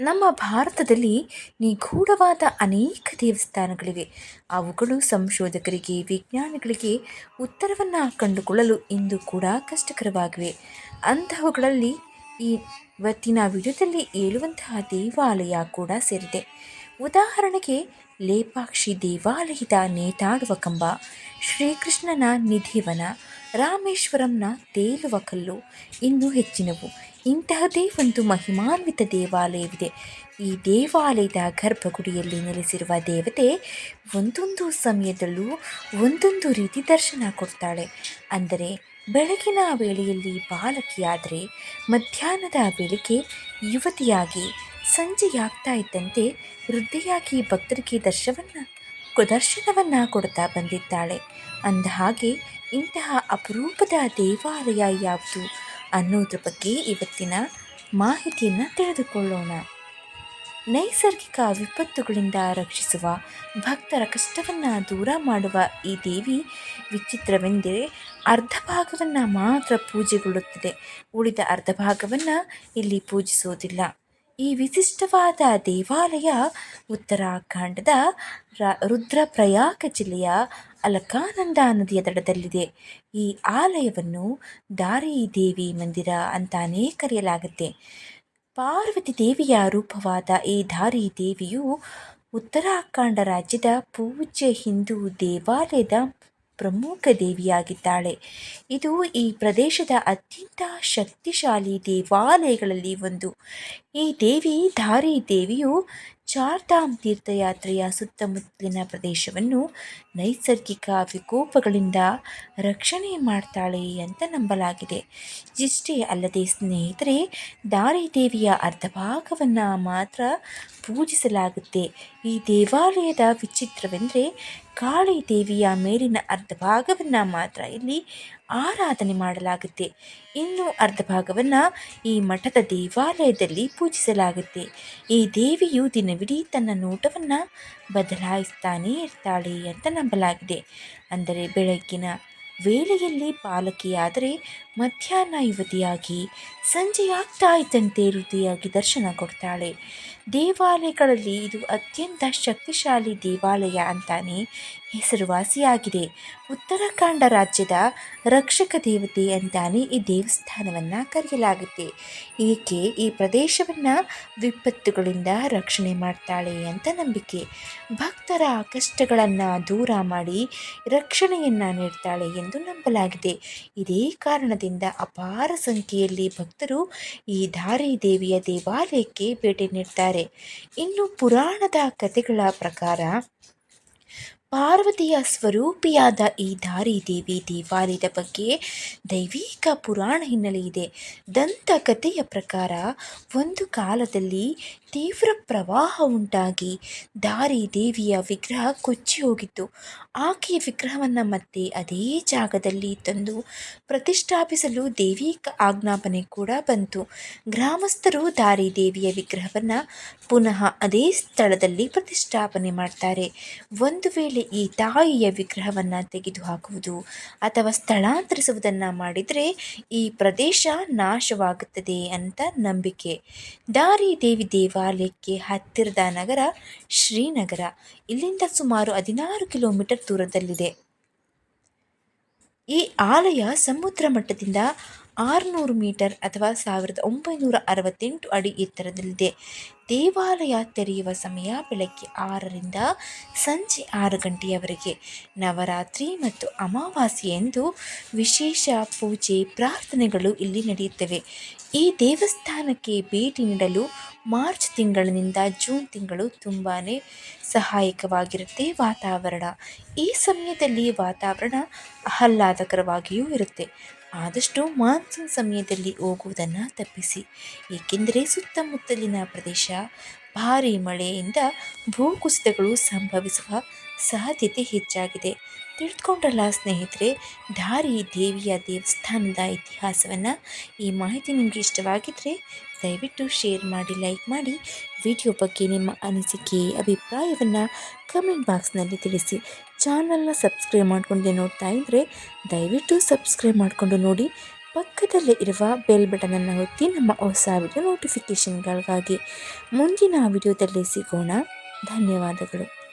ನಮ್ಮ ಭಾರತದಲ್ಲಿ ನಿಗೂಢವಾದ ಅನೇಕ ದೇವಸ್ಥಾನಗಳಿವೆ. ಅವುಗಳು ಸಂಶೋಧಕರಿಗೆ, ವಿಜ್ಞಾನಿಗಳಿಗೆ ಉತ್ತರವನ್ನು ಕಂಡುಕೊಳ್ಳಲು ಇಂದು ಕೂಡ ಕಷ್ಟಕರವಾಗಿವೆ. ಅಂತಹವುಗಳಲ್ಲಿ ಈ ಇವತ್ತಿನ ವಿಡಿಯೋದಲ್ಲಿ ಹೇಳುವಂತಹ ದೇವಾಲಯ ಕೂಡ ಸೇರಿದೆ. ಉದಾಹರಣೆಗೆ, ಲೇಪಾಕ್ಷಿ ದೇವಾಲಯದ ನೇತಾಡುವ ಕಂಬ, ಶ್ರೀಕೃಷ್ಣನ ನಿಧಿವನ, ರಾಮೇಶ್ವರಂನ ತೇಲುವ ಕಲ್ಲು, ಇನ್ನೂ ಹೆಚ್ಚಿನವು. ಇಂತಹದೇ ಒಂದು ಮಹಿಮಾನ್ವಿತ ದೇವಾಲಯವಿದೆ. ಈ ದೇವಾಲಯದ ಗರ್ಭಗುಡಿಯಲ್ಲಿ ನೆಲೆಸಿರುವ ದೇವತೆ ಒಂದೊಂದು ಸಮಯದಲ್ಲೂ ಒಂದೊಂದು ರೀತಿ ದರ್ಶನ ಕೊಡ್ತಾಳೆ. ಅಂದರೆ, ಬೆಳಗಿನ ವೇಳೆಯಲ್ಲಿ ಬಾಲಕಿಯಾದರೆ, ಮಧ್ಯಾಹ್ನದ ವೇಳೆಗೆ ಯುವತಿಯಾಗಿ ಸಂಜೆಯಾಗ್ತಾ ಇದ್ದಂತೆ ವೃದ್ಧೆಯಾಗಿ ಭಕ್ತರಿಗೆ ದರ್ಶನವನ್ನು ದರ್ಶನವನ್ನು ಕೊಡ್ತಾ ಬಂದಿದ್ದಾಳೆ. ಅಂದ ಹಾಗೆ ಇಂತಹ ಅಪರೂಪದ ದೇವಾಲಯ ಯಾವುದು ಅನ್ನೋದ್ರ ಬಗ್ಗೆ ಇವತ್ತಿನ ಮಾಹಿತಿಯನ್ನು ತಿಳಿದುಕೊಳ್ಳೋಣ. ನೈಸರ್ಗಿಕ ವಿಪತ್ತುಗಳಿಂದ ರಕ್ಷಿಸುವ, ಭಕ್ತರ ಕಷ್ಟವನ್ನು ದೂರ ಮಾಡುವ ಈ ದೇವಿ ವಿಚಿತ್ರವೆಂದರೆ ಅರ್ಧ ಭಾಗವನ್ನು ಮಾತ್ರ ಪೂಜೆಗೊಳ್ಳುತ್ತದೆ. ಉಳಿದ ಅರ್ಧ ಭಾಗವನ್ನು ಇಲ್ಲಿ ಪೂಜಿಸುವುದಿಲ್ಲ ಈ ವಿಶಿಷ್ಟವಾದ ದೇವಾಲಯ ಉತ್ತರಾಖಂಡದ ರ, ರುದ್ರಪ್ರಯಾಗ ಜಿಲ್ಲೆಯ ಅಲಕಾನಂದ ನದಿಯ ದಡದಲ್ಲಿದೆ. ಈ ಆಲಯವನ್ನು ದಾರಿ ದೇವಿ ಮಂದಿರ ಅಂತಾನೇ ಕರೆಯಲಾಗುತ್ತೆ. ಪಾರ್ವತಿ ದೇವಿಯ ರೂಪವಾದ ಈ ದಾರಿ ದೇವಿಯು ಉತ್ತರಾಖಂಡ ರಾಜ್ಯದ ಪೂಜ್ಯ ಹಿಂದೂ ದೇವಾಲಯದ ಪ್ರಮುಖ ದೇವಿಯಾಗಿದ್ದಾಳೆ. ಇದು ಈ ಪ್ರದೇಶದ ಅತ್ಯಂತ ಶಕ್ತಿಶಾಲಿ ದೇವಾಲಯಗಳಲ್ಲಿ ಒಂದು. ಈ ದೇವಿ ಧಾರಿ ದೇವಿಯು ಚಾರ್ಧಾಮ್ ತೀರ್ಥಯಾತ್ರೆಯ ಸುತ್ತಮುತ್ತಲಿನ ಪ್ರದೇಶವನ್ನು ನೈಸರ್ಗಿಕ ವಿಕೋಪಗಳಿಂದ ರಕ್ಷಣೆ ಮಾಡ್ತಾಳೆ ಅಂತ ನಂಬಲಾಗಿದೆ. ಇಷ್ಟೇ ಅಲ್ಲದೆ ಸ್ನೇಹಿತರೆ ದಾರಿ ದೇವಿಯ ಅರ್ಧ ಭಾಗವನ್ನು ಮಾತ್ರ ಪೂಜಿಸಲಾಗುತ್ತೆ. ಈ ದೇವಾಲಯದ ವಿಚಿತ್ರವೆಂದರೆ ಕಾಳಿ ದೇವಿಯ ಮೇಲಿನ ಅರ್ಧ ಭಾಗವನ್ನು ಮಾತ್ರ ಇಲ್ಲಿ ಆರಾಧನೆ ಮಾಡಲಾಗುತ್ತೆ. ಇನ್ನು ಅರ್ಧ ಭಾಗವನ್ನು ಈ ಮಠದ ದೇವಾಲಯದಲ್ಲಿ ಪೂಜಿಸಲಾಗುತ್ತೆ. ಈ ದೇವಿಯು ದಿನವಿಡೀ ತನ್ನ ನೋಟವನ್ನು ಬದಲಾಯಿಸ್ತಾನೇ ಇರ್ತಾಳೆ ಅಂತ ನಂಬಲಾಗಿದೆ. ಅಂದರೆ ಬೆಳಗ್ಗಿನ ವೇಳೆಯಲ್ಲಿ ಪಾಲಕಿಯಾದರೆ ಮಧ್ಯಾಹ್ನ ಯುವತಿಯಾಗಿ ಸಂಜೆಯಾಗ್ತಾ ಇದ್ದಂತೆ ದರ್ಶನ ಕೊಡ್ತಾಳೆ. ದೇವಾಲಯಗಳಲ್ಲಿ ಇದು ಅತ್ಯಂತ ಶಕ್ತಿಶಾಲಿ ದೇವಾಲಯ ಅಂತಾನೆ ಹೆಸರುವಾಸಿಯಾಗಿದೆ. ಉತ್ತರಾಖಂಡ ರಾಜ್ಯದ ರಕ್ಷಕ ದೇವತೆ ಅಂತಾನೆ ಈ ದೇವಸ್ಥಾನವನ್ನು ಕರೆಯಲಾಗುತ್ತೆ. ಏಕೆ ಈ ಪ್ರದೇಶವನ್ನು ವಿಪತ್ತುಗಳಿಂದ ರಕ್ಷಣೆ ಮಾಡ್ತಾಳೆ ಅಂತ ನಂಬಿಕೆ. ಭಕ್ತರ ಕಷ್ಟಗಳನ್ನು ದೂರ ಮಾಡಿ ರಕ್ಷಣೆಯನ್ನು ನೀಡ್ತಾಳೆ ಎಂದು ನಂಬಲಾಗಿದೆ. ಇದೇ ಕಾರಣದಿಂದ ಅಪಾರ ಸಂಖ್ಯೆಯಲ್ಲಿ ಭಕ್ತರು ಈ ದಾರಿ ದೇವಿಯ ದೇವಾಲಯಕ್ಕೆ ಭೇಟಿ ನೀಡ್ತಾರೆ. ಇನ್ನು ಪುರಾಣದ ಕಥೆಗಳ ಪ್ರಕಾರ ಪಾರ್ವತಿಯ ಸ್ವರೂಪಿಯಾದ ಈ ದಾರಿದೇವಿ ದೇವಾಲಯದ ಬಗ್ಗೆ ದೈವಿಕ ಪುರಾಣ ಹಿನ್ನೆಲೆ ಇದೆ. ದಂತಕಥೆಯ ಪ್ರಕಾರ ಒಂದು ಕಾಲದಲ್ಲಿ ತೀವ್ರ ಪ್ರವಾಹ ಉಂಟಾಗಿ ದಾರಿ ದೇವಿಯ ವಿಗ್ರಹ ಕೊಚ್ಚಿ ಹೋಗಿತ್ತು. ಆಕೆಯ ವಿಗ್ರಹವನ್ನು ಮತ್ತೆ ಅದೇ ಜಾಗದಲ್ಲಿ ತಂದು ಪ್ರತಿಷ್ಠಾಪಿಸಲು ದೇವಿಕ ಆಜ್ಞಾಪನೆ ಕೂಡ ಬಂತು. ಗ್ರಾಮಸ್ಥರು ದಾರಿದೇವಿಯ ವಿಗ್ರಹವನ್ನು ಪುನಃ ಅದೇ ಸ್ಥಳದಲ್ಲಿ ಪ್ರತಿಷ್ಠಾಪನೆ ಮಾಡ್ತಾರೆ. ಒಂದು ವೇಳೆ ಈ ತಾಯಿಯ ವಿಗ್ರಹವನ್ನು ತೆಗೆದುಹಾಕುವುದು ಅಥವಾ ಸ್ಥಳಾಂತರಿಸುವುದನ್ನು ಮಾಡಿದರೆ ಈ ಪ್ರದೇಶ ನಾಶವಾಗುತ್ತದೆ ಅಂತ ನಂಬಿಕೆ. ದಾರಿ ದೇವಿ ದೇವಾಲಯಕ್ಕೆ ಹತ್ತಿರದ ನಗರ ಶ್ರೀನಗರ. ಇಲ್ಲಿಂದ ಸುಮಾರು ಹದಿನಾರು ಕಿಲೋಮೀಟರ್ ದೂರದಲ್ಲಿದೆ. ಈ ಆಲಯ ಸಮುದ್ರ ಮಟ್ಟದಿಂದ ಆರುನೂರು ಮೀಟರ್ ಅಥವಾ ಸಾವಿರದ ಒಂಬೈನೂರ ಅರವತ್ತೆಂಟು ಅಡಿ ಎತ್ತರದಲ್ಲಿದೆ. ದೇವಾಲಯ ತೆರೆಯುವ ಸಮಯ ಬೆಳಗ್ಗೆ ಆರರಿಂದ ಸಂಜೆ ಆರು ಗಂಟೆಯವರೆಗೆ. ನವರಾತ್ರಿ ಮತ್ತು ಅಮಾವಾಸ್ಯೆಯಂದು ವಿಶೇಷ ಪೂಜೆ, ಪ್ರಾರ್ಥನೆಗಳು ಇಲ್ಲಿ ನಡೆಯುತ್ತವೆ. ಈ ದೇವಸ್ಥಾನಕ್ಕೆ ಭೇಟಿ ನೀಡಲು ಮಾರ್ಚ್ ತಿಂಗಳಿನಿಂದ ಜೂನ್ ತಿಂಗಳು ತುಂಬಾ ಸಹಾಯಕವಾಗಿರುತ್ತೆ ವಾತಾವರಣ. ಈ ಸಮಯದಲ್ಲಿ ವಾತಾವರಣ ಆಹ್ಲಾದಕರವಾಗಿಯೂ ಇರುತ್ತೆ. ಆದಷ್ಟು ಮಾನ್ಸೂನ್ ಸಮಯದಲ್ಲಿ ಹೋಗುವುದನ್ನು ತಪ್ಪಿಸಿ. ಏಕೆಂದರೆ ಸುತ್ತಮುತ್ತಲಿನ ಪ್ರದೇಶ ಭಾರೀ ಮಳೆಯಿಂದ ಭೂಕುಸಿತಗಳು ಸಂಭವಿಸುವ ಸಾಧ್ಯತೆ ಹೆಚ್ಚಾಗಿದೆ. ತಿಳಿದುಕೊಂಡ್ರಲ್ಲ ಸ್ನೇಹಿತರೆ, ಧಾರಿ ದೇವಿಯ ದೇವಸ್ಥಾನದ ಇತಿಹಾಸವನ್ನು ಈ ಮಾಹಿತಿ ನಿಮಗೆ ಇಷ್ಟವಾಗಿದ್ದರೆ ದಯವಿಟ್ಟು ಶೇರ್ ಮಾಡಿ ಲೈಕ್ ಮಾಡಿ ವಿಡಿಯೋ ಬಗ್ಗೆ ನಿಮ್ಮ ಅನಿಸಿಕೆ, ಅಭಿಪ್ರಾಯವನ್ನು ಕಮೆಂಟ್ ಬಾಕ್ಸ್ನಲ್ಲಿ ತಿಳಿಸಿ. ಚಾನಲ್ನ ಸಬ್ಸ್ಕ್ರೈಬ್ ಮಾಡಿಕೊಂಡೆ ನೋಡ್ತಾ ಇದ್ದರೆ ದಯವಿಟ್ಟು ಸಬ್ಸ್ಕ್ರೈಬ್ ಮಾಡಿಕೊಂಡು ನೋಡಿ. ಪಕ್ಕದಲ್ಲೇ ಇರುವ ಬೆಲ್ ಬಟನನ್ನು ಒತ್ತಿ ನಮ್ಮ ಹೊಸ ವಿಡಿಯೋ ನೋಟಿಫಿಕೇಷನ್ಗಳಿಗಾಗಿ ಮುಂದಿನ ವಿಡಿಯೋದಲ್ಲಿ ಸಿಗೋಣ. ಧನ್ಯವಾದಗಳು.